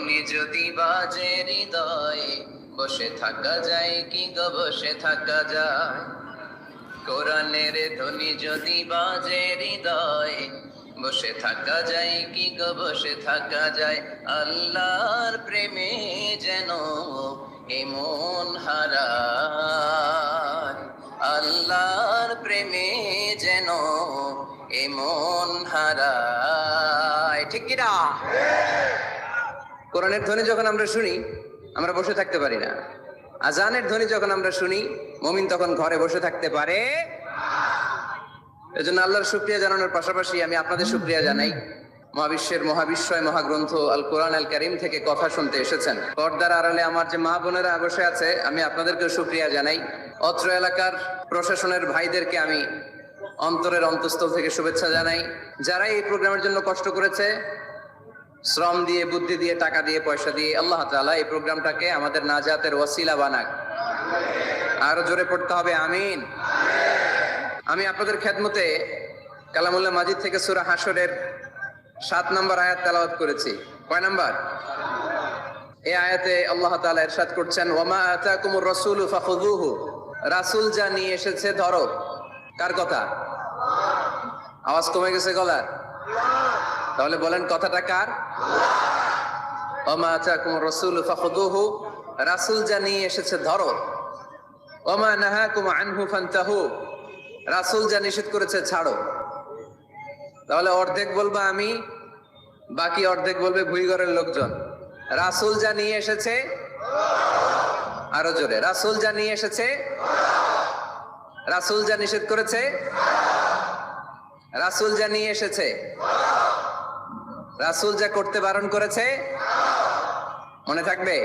ধ্বনি যদি বাজে হৃদয়ে, বসে থাকা যায় কি গো, বসে থাকা যায়? কোরআনের ধ্বনি যদি বাজে হৃদয়ে, বসে থাকা যায় কি গো, বসে থাকা যায়? আল্লাহর প্রেমে যেন এমন হারায়, আল্লাহর প্রেমে যেন এমন হারায়। ঠিক কিনা? কোরআনের ধ্বনি যখন আমরা শুনি, আমরা বসে থাকতে পারি না। আজানের ধ্বনি যখন আমরা শুনি, মমিন তখন ঘরে বসে থাকতে পারে এজন্য আল্লাহর শুক্রিয়া জানানোর পাশাপাশি আমি আপনাদের শুক্রিয়া জানাই। মহাবিশ্বের মহাবিশ্বয় মহাগ্রন্থ আল কোরআন আল করিম থেকে কথা শুনতে এসেছেন। পর্দার আড়ালে আমার যে মা বোনেরা বসে আছে, আমি আপনাদেরকেও শুক্রিয়া জানাই। অত্র এলাকার প্রশাসনের ভাইদেরকে আমি অন্তরের অন্তঃস্থল থেকে শুভেচ্ছা জানাই। যারা এই প্রোগ্রামের জন্য কষ্ট করেছে শ্রম দিয়ে, বুদ্ধি দিয়ে, টাকা দিয়ে, পয়সা দিয়ে আল্লাহ তালা এই প্রোগ্রামটাকে আমাদের নাজাতের ওয়াসিলা বানাক। আরও জোরে পড়তে হবে, আমিন। আমি আপনাদের খেদমতে কালামুল্লাহ মাজিদ থেকে সুরা হাসরের সাত নম্বর আয়াত তেলাওয়াত করেছি। কয় নাম্বার? এই আয়াতে আল্লাহ তাআলা ইরশাদ করছেন ওয়ামা আতাকুমুর রাসূলু ফাখুযুহু। রাসূল যা নিয়ে এসেছে, ধরো। কার কথা? আওয়াজ কমে গেছে গলার? তাহলে বলেন কথাটা কার? ওমা আতাকুম রাসূল ফাখুদুহু রাসূল যা নিয়ে এসেছে ধরো। ওমা নাহাকুম আনহু ফান্তাহু। রাসূল যা নিষেধ করেছে ছাড়ো। তাহলে অর্ধেক বলবা আমি বাকি অর্ধেক বলবে ভুইগরের লোকজন। রাসূল যা নিয়ে এসেছে আরও জোরে। রাসূল যা নিয়ে এসেছে রাসূল যা নিষেধ করেছে রাসূল যা নিয়ে এসেছে রাসূল যা করতে বারণ করেছে? মনে থাকবে?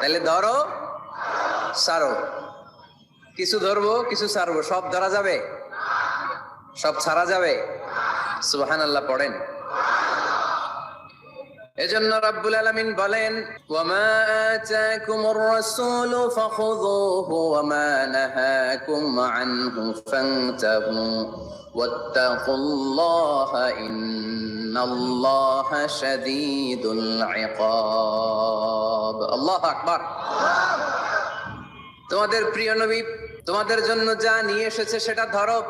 তাহলে ধরো, সারো। কিছু ধরবো, কিছু সারবো, সব ধরা যাবে? সব ছাড়া যাবে? সুবহান আল্লাহ পড়েন। এজন্য রাব্বুল আলামিন বলেন, ওয়ামা আতাকুমুর রাসূলু ফাখুযুহু ওয়ামা নাহাকুম আনহু ফান্তাহু। ওয়াত্তাকুল্লাহা ইকাব। আল্লাহু আকবার। তোমাদের প্রিয় নবী, তোমাদের জন্য যা নিয়ে এসেছে সেটা ধরো।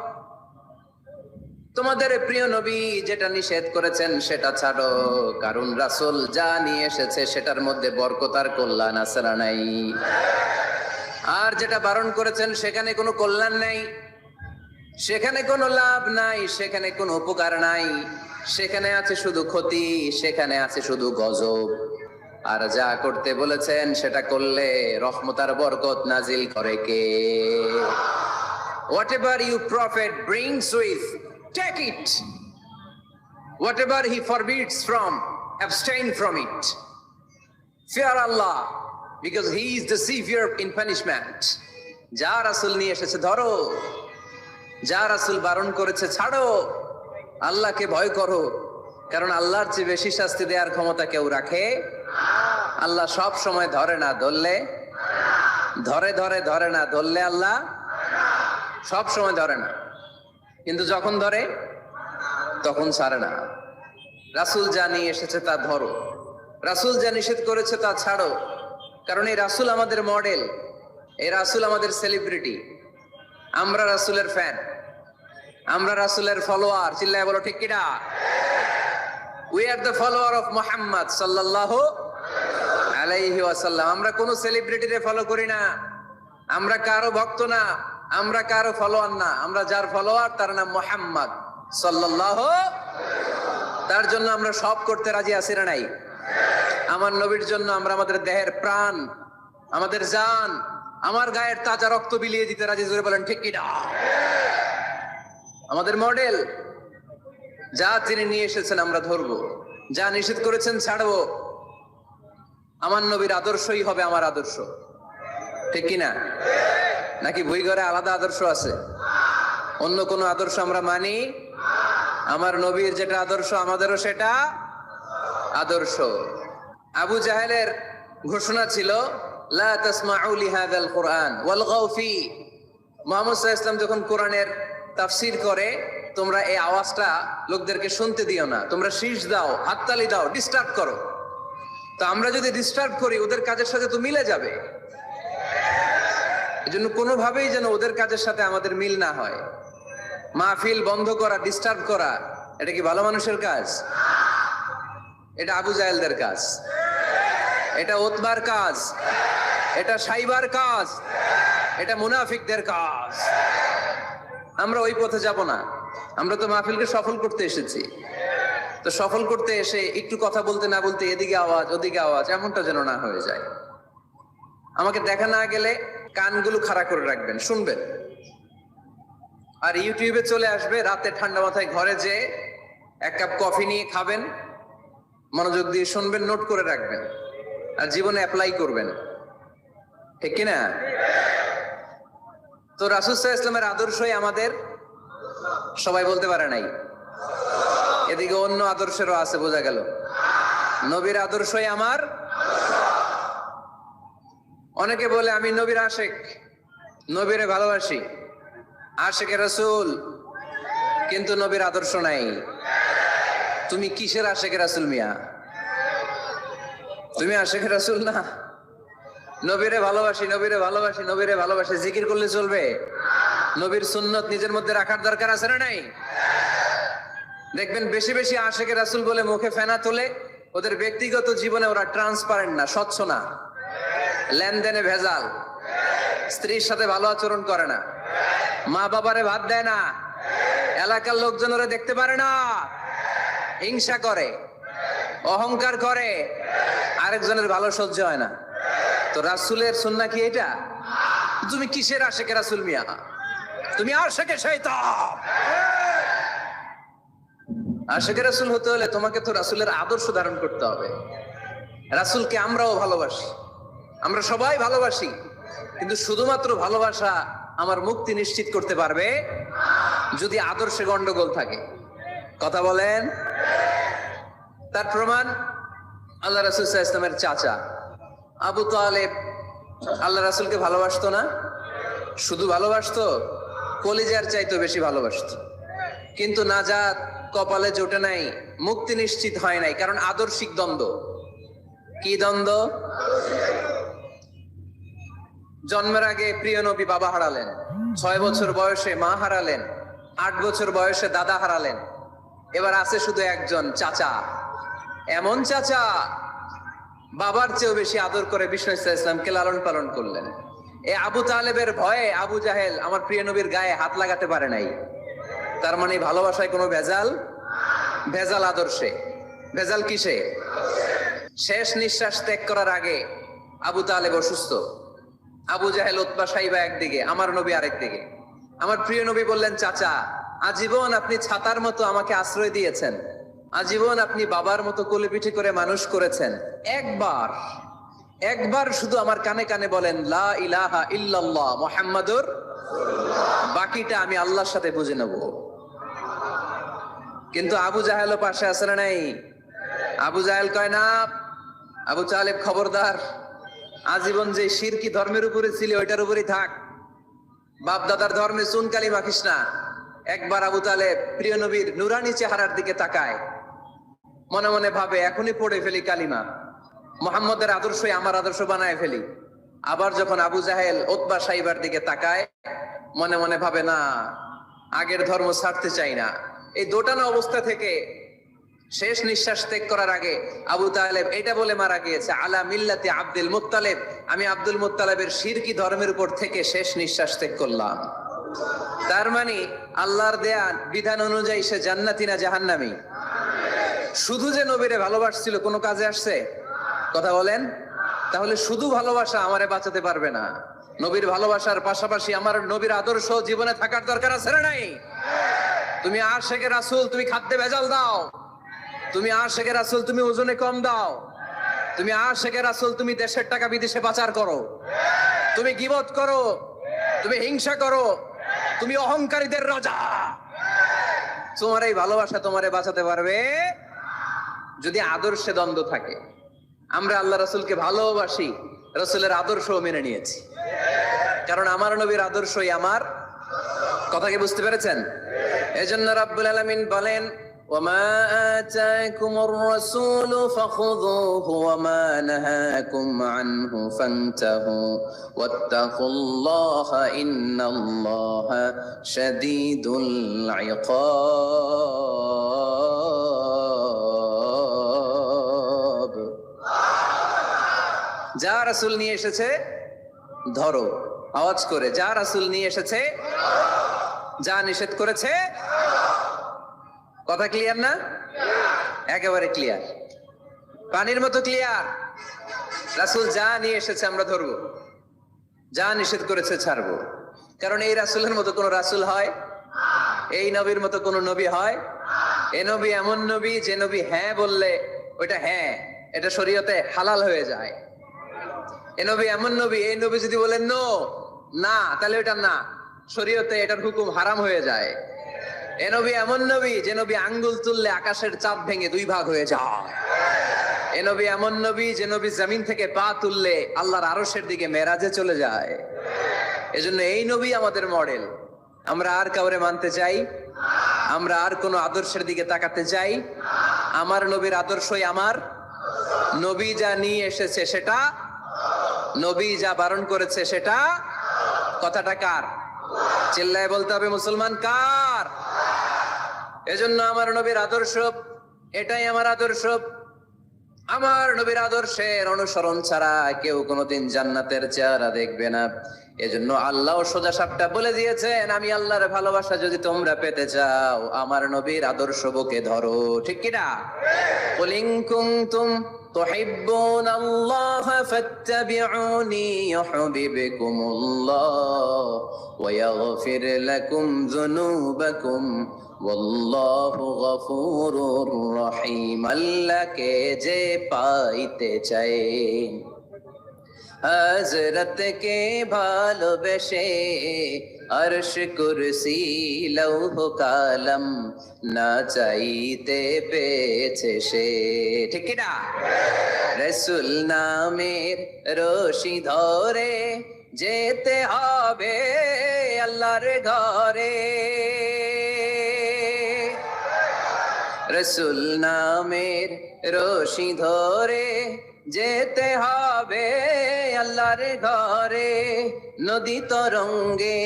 তোমাদের প্রিয় নবী যেটা নিষেধ করেছেন সেটা ছাড়ো। কারণ রাসুল যা নিয়ে এসেছে সেটার মধ্যে বরকত আর কল্যাণ আছে না নাই? আর যেটা বারণ করেছেন সেখানে কোনো কল্যাণ নাই? সেখানে কোনো লাভ নাই, সেখানে কোনো উপকার নাই। সেখানে আছে শুধু ক্ষতি, সেখানে আছে শুধু গজব। আর যা করতে বলেছেন, সেটা করলে রহমতার বরকত নাজিল করে কে? Whatever you prophet brings with take it whatever he forbids from abstain from it fear Allah because he is the severe in punishment যা রাসুল নিয়ে এসেছে ধরো, যা রাসুল বারণ করেছে ছাড়ো। আল্লাহকে ভয় করো, কারণ আল্লাহর চেয়ে বেশি শাস্তি দেওয়ার ক্ষমতা কেউ রাখে। আল্লাহ সব সময় ধরে না ধরলে, ধরে ধরে ধরে না ধরলে আল্লাহ সব সময় ধরে না। কিন্তু যখন ধরে, তখন ছাড়ে না। রাসূল যা নিয়ে এসেছে তা ধরো। রাসূল যা নিষেধ করেছে তা ছাড়ো। কারণ এই রাসূল আমাদের মডেল এই রাসূল আমাদের সেলিব্রিটি আমরা রাসূলের ফ্যান আমরা রাসূলের ফলোয়ার, চিল্লায় বলো ঠিক কিনা? We are the follower of Muhammad সাল্লাল্লাহু আলাইহি ওয়াসাল্লাম। আমরা কোন সেলিব্রিটিরে ফলো করি না। আমরা কারও ভক্ত না। আমরা কারও ফলোয়ার না। আমরা যার ফলোয়ার তার নাম মোহাম্মদ সাল্লাল্লাহু তার জন্য আমরা সব করতে রাজি আছি না নাই? আমার নবীর জন্য আমরা আমাদের দেহের প্রাণ, আমাদের জান, আমার গায়ের তাজা রক্ত বিলিয়ে দিতে রাজি, জোরে বলেন ঠিক কিনা? আমাদের মডেল। যা তিনি নিয়ে এসেছেন আমরা ধরবো। যা নিষেধ করেছেন ছাড়বো। আমার নবীর আদর্শই হবে আমার আদর্শ। ঠিক কিনা নাকি বই ঘরে আলাদা আদর্শ আছে? অন্য কোনো আদর্শ আমরা মানি? আমার নবীর যেটা আদর্শ, আমাদেরও সেটা আদর্শ। আবু জাহেলের ঘোষণা ছিল, লা তাসমাউ লিহাদাল কোরআন ওয়াল ফি মুহাম্মদ সাল্লাল্লাহু আলাইহি যখন কোরআনের তাফসীর করে, তোমরা এই আওয়াজটা লোকদেরকে শুনতে দিও না। তোমরা শীষ দাও, হাততালি দাও ডিস্টার্ব করো। তো আমরা যদি ডিস্টার্ব করি, ওদের কাজের সাথে তো মিলে যাবে। এজন্য কোনোভাবেই যেন ওদের কাজের সাথে আমাদের মিল না হয়। মাহফিল বন্ধ করা ডিস্টার্ব করা, এটা কি ভালো মানুষের কাজ? এটা আবু জাহেলদের কাজ। এটা ওতবার কাজ। এটা সাইবার কাজ। এটা মুনাফিকদের কাজ। আমরা ওই পথে যাব না। আমরা তো মাহফিলকে সফল করতে এসেছি। তো সফল করতে এসে একটু কথা বলতে না বলতে এদিকে আওয়াজ, ওদিকে আওয়াজ, এমনটা যেন না হয়ে যায়। আমাকে দেখা না গেলে কানগুলো খাড়া করে রাখবেন, শুনবেন। আর ইউটিউবে চলে আসবে, রাতে ঠান্ডা মাথায় ঘরে যে এক কাপ কফি নিয়ে খাবেন, মনোযোগ দিয়ে শুনবেন, নোট করে রাখবেন। আর জীবনে অ্যাপ্লাই করবেন। ঠিক কিনা? তো রাসুসাহ ইসলামের আদর্শই আমাদের? সবাই বলতে পারে নাই। এদিকে অন্য আদর্শেরও আছে, বোঝা গেল। নবীর আদর্শই আমার। অনেকে বলে, আমি নবীর আশেক, নবীরে ভালোবাসি, আশেকে রসুল। কিন্তু নবীর আদর্শ নাই। তুমি কিসের আশেকে রাসুল মিয়া? তুমি আশেকে রাসুল না? নবীরে ভালোবাসি নবীরে ভালোবাসি নবীরে ভালোবাসি। জিকির করলে চলবে। নবীর সুন্নত নিজের মধ্যে রাখার দরকার আছে না নাই? দেখবেন বেশি বেশি আশেকে রাসুল বলে মুখে ফেনা তোলে, ওদের ব্যক্তিগত জীবনে ওরা ট্রান্সপারেন্ট না, স্বচ্ছ না। লেনদেনে ভেজাল। স্ত্রীর সাথে ভালো আচরণ করে না। মা বাবারে ভাত দেয় না। এলাকার লোকজন ওরা দেখতে পারে না। হিংসা করে। অহংকার করে। আরেকজনের ভালো সহ্য হয় না। তো রাসুলের সুন্না কি এটা? তুমি কিসের আশেকে রাসুল মিয়া? তুমি আশেকে শৈতান আশেকে রাসুল হতে হলে তোমাকে তো রাসুলের আদর্শ ধারণ করতে হবে। রাসুলকে আমরাও ভালোবাসি। আমরা সবাই ভালোবাসি। কিন্তু শুধুমাত্র ভালোবাসা আমার মুক্তি নিশ্চিত করতে পারবে যদি আদর্শে গন্ডগোল থাকে। কথা বলেন? তার প্রমাণ আল্লাহ রাসুল ইসলামের চাচা। আবু তালেব আল্লাহ রাসুলকে ভালোবাসতো না? শুধু ভালোবাসতো? কলিজার চাইতো বেশি ভালোবাসতো। কিন্তু না নাজাত কপালে জোটে নাই, মুক্তি নিশ্চিত হয় নাই, কারণ আদর্শিক দ্বন্দ্ব। কি দ্বন্দ্ব? জন্মের আগে প্রিয় নবী বাবা হারালেন, ছয় বছর বয়সে মা হারালেন, আট বছর বয়সে দাদা হারালেন। এবার আছে শুধু একজন, চাচা। এমন চাচা বাবার চেয়েও বেশি আদর করে বিষ্ণু ইসলামকে লালন পালন করলেন। এ আবু তালেবের ভয়ে আবু জাহেল আমার প্রিয় নবীর গায়ে হাত লাগাতে পারে নাই। তার মানে ভালোবাসায় কোনো ভেজাল? ভেজাল আদর্শে। ভেজাল কিসে? শেষ নিঃশ্বাস ত্যাগ করার আগে আবু তালেব অসুস্থ। আবু জাহেল উৎপা সাইবা একদিকে, আমার নবী আরেকদিকে আমার প্রিয় নবী বললেন, চাচা, আজীবন আপনি ছাতার মতো আমাকে আশ্রয় দিয়েছেন। আজীবন আপনি বাবার মতো কোলে পিঠে করে মানুষ করেছেন। একবার একবার শুধু আমার কানে কানে বলেন, লা ইলাহা ইল্লাল্লাহ মুহাম্মাদুর বাকিটা আমি আল্লাহর সাথে বুঝে নেব। কিন্তু আবু জাহেলও পাশে আছে না নাই? আবু জাহেল কয়, না, আবু চালেব খবরদার। আজীবন যে শিরকি ধর্মের উপরে ছিল, ওইটার উপরেই থাক। বাপ দাদার ধর্মে চুনকালি মাখিস না। একবার আবু তালেব প্রিয় নবীর নুরানি চেহারার দিকে তাকায়। মনে মনে ভাবে, এখনই পড়ে ফেলি কালিমা। মোহাম্মদের আদর্শই আমার আদর্শ বানায় ফেলি। আবার যখন আবু জাহেল ওতবা সাইবার দিকে তাকায়, মনে মনে ভাবে, না, আগের ধর্ম ছাড়তে চাই না। এই দোটানা অবস্থা থেকে শেষ নিঃশ্বাস ত্যাগ করার আগে আবু তালেব এটা বলে মারা গিয়েছে, আলা মিল্লাতে আব্দুল মুত্তালেব। আমি আব্দুল মুত্তালেবের শিরকি ধর্মের উপর থেকে শেষ নিঃশ্বাস ত্যাগ করলাম। তার মানে আল্লাহর দেয়া বিধান অনুযায়ী সে জান্নাতি না জাহান্নামী? শুধু যে নবীরে ভালোবাসছিল, কোনো কাজে আসছে? কথা বলেন। তাহলে শুধু ভালোবাসা আমারে বাঁচাতে পারবে না। নবীর ভালোবাসার পাশাপাশি আমার নবীর আদর্শ জীবনে থাকার দরকার আছে না নাই? তুমি আর শেখে রাসুল, তুমি খাদ্যে ভেজাল দাও। তুমি আর শেখে রাসুল, তুমি ওজনে কম দাও। তুমি আর শেখে রাসুল, তুমি দেশের টাকা বিদেশে পাচার করো। তুমি গিবত করো। তুমি হিংসা করো। তুমি অহংকারীদের রাজা। তোমার এই ভালোবাসা তোমারে বাঁচাতে পারবে। যদি আদর্শে দ্বন্দ্ব থাকে আমরা আল্লাহ রসুলকে ভালোবাসি রসুলের আদর্শ মেনে নিয়েছি কারণ আমার নবীর আদর্শই আমার কথা কি বুঝতে পেরেছেন এজন্য রাব্বুল আলামিন বলেন وما آتاكم الرسول فخذوه وما نهاكم عنه فانتهوا واتقوا الله إن الله شديد العقاب রাসূল নিয়ে এসেছে, ধরো। আওয়াজ করে, যা রাসূল নিয়ে এসেছে, যা নিষেধ করেছে। কথা ক্লিয়ার না? একেবারে ক্লিয়ার পানির মতো ক্লিয়ার রাসূল যা নিয়ে এসেছে আমরা ধরবো। যা নিষেধ করেছে ছাড়বো। কারণ এই রাসুলের মতো কোন রাসূল হয়? এই নবীর মতো কোন নবী হয়? এ নবী এমন নবী যে নবী হ্যাঁ বললে ওইটা হ্যাঁ এটা শরীয়তে হালাল হয়ে যায়। এ নবী, এমন নবী, এই নবী যদি বলেন নো না, তাহলে ওটা না। শরীয়তে এটার হুকুম হারাম হয়ে যায়। এ নবী, এমন নবী, যে নবী আঙ্গুল তুললে আকাশের চাপ ভেঙে দুই ভাগ হয়ে যায়। এ নবী, এমন নবী, যে নবী জমিন থেকে পা তুললে আল্লাহর আরশের দিকে মেরাজে চলে যায়। এজন্য এই নবী আমাদের মডেল। আমরা আর কাউরে মানতে চাই? আমরা আর কোন আদর্শের দিকে তাকাতে চাই? আমার নবীর আদর্শই আমার? নবী যা নিয়ে এসেছে, সেটা নবী যা বারণ করেছে সেটা কথাটা কার? চিল্লায় বলতে হবে মুসলমান কার? এজন্য আমার নবীর আদর্শ, এটাই আমার আদর্শ। আমার নবীর আদর্শের অনুসরণ ছাড়া কেউ কোনোদিন জান্নাতের চেহারা দেখবে না এজন্য আল্লাহ সোজা সাপটা বলে দিয়েছেন আমি আল্লাহর ভালোবাসা যদি তোমরা পেতে চাও আমার নবীর আদর্শ বুকে ধরো ঠিক কিনা কুলিং কুনতুম تحبون الله فاتبعوني يحببكم الله ويغفر لكم ذنوبكم والله غفور رحيم আল্লাহকে যে পাইতে চায় হজরতকে ভালোবেসে অর্শ কুরসি লৌহ কালম না চাইতে পেয়েছে সে ঠিক কি না রসুল নামের রশি ধরে যেতে হবে আল্লাহর ঘরে। রসুল নামের রশি ধরে যেতে হবে আল্লাহর ঘরে। নদী তরঙ্গে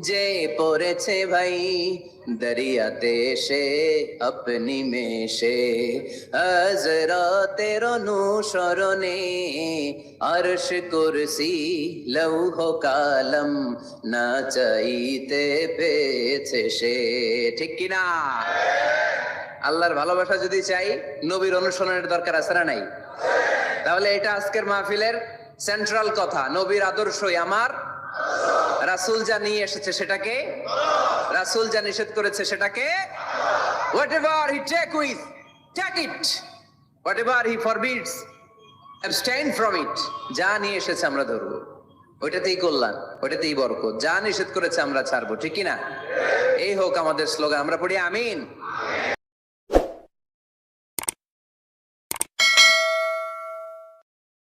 যে পড়েছে ভাই দরিয়াতে সে আপনি মেশে। হজরতের অনুসরণে আরশ কুরসি লৌহ কালম না চাইতে পেয়েছে সে। ঠিক কিনা? আল্লাহর ভালোবাসা যদি চাই, নবীর অনুসরণের দরকার আছে না নাই? তাহলে এটা আজকের মাহফিলের সেন্ট্রাল কথা, নবীর আদর্শই আমার রাসূল যা নিয়ে এসেছে সেটাকে, রাসুল যা নিষেধ করেছে সেটাকে whatever he take with take it whatever he forbids abstain from it যা নিয়ে এসেছে আমরা ধরবো। ওইটাতেই কল্যাণ, ওইটাতেই বরকত। যা নিষেধ করেছে আমরা ছাড়বো, ঠিক কিনা? এই হোক আমাদের স্লোগান। আমরা পড়ি আমিন।